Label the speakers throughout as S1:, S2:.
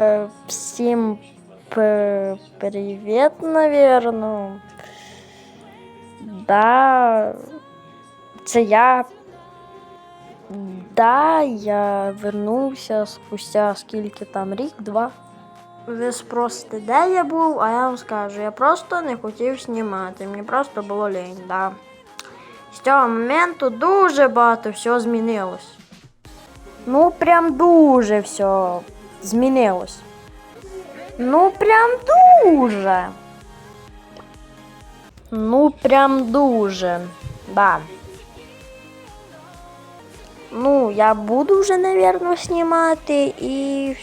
S1: Е, Всім п- Да, це я. Да, я вернувся спустя скільки там рік, два. Ви спросите, де я був, а я вам скажу, я просто не хотів знімати. Мені просто було лінь, да. З цього моменту дуже багато всього змінилось. Ну, прям дуже все змінилось. Ну, прям дуже. Ну, прям дуже. Да. Ну, я буду вже, напевно, знімати і.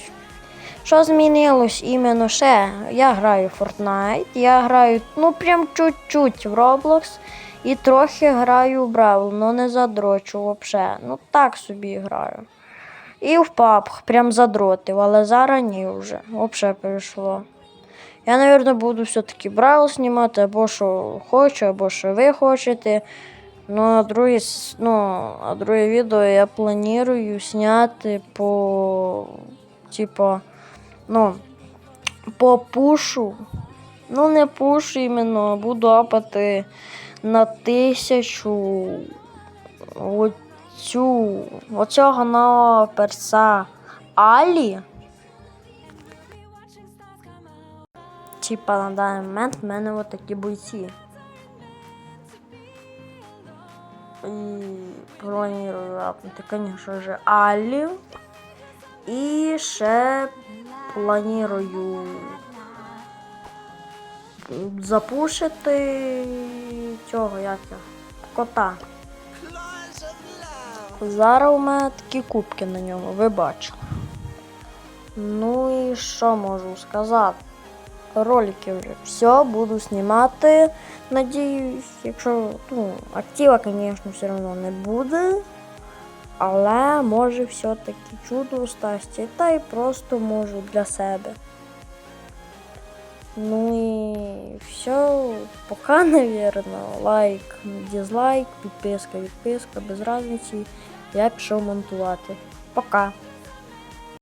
S1: Що змінилось іменно ще? Я граю в Fortnite, я граю, ну прям чуть-чуть в Roblox і трохи граю в Brawl, ну не задрочу взагалі. Ну так собі граю. І в PUBG прям задротив, але зараз ні вже. Взагалі перейшло. Я, напевно, буду все-таки Brawl знімати, або що хочу, або що ви хочете. Ну, а друге, ну, а друге відео я планую зняти по. Типа, ну, по пушу. Ну, не пушу іменно, буду апати на тисячу оцю, оцього нового перса Алі. Типа на даний момент в мене от такі бойці. І планую апнути, звісно ж, Алі. І ще планую запушити цього як його, кота. Зараз у мене такі кубки на ньому, ви бачили. Ну і що можу сказати? Ролики вже все буду знімати. Надіюсь, якщо ну, актива, звісно, все одно не буде. Але може все-таки чудо стасться. Та й просто можу для себе. Ну и все, пока, наверное. Лайк, дизлайк, підписка, відписка, без разниці. Я пішов монтувати. Пока.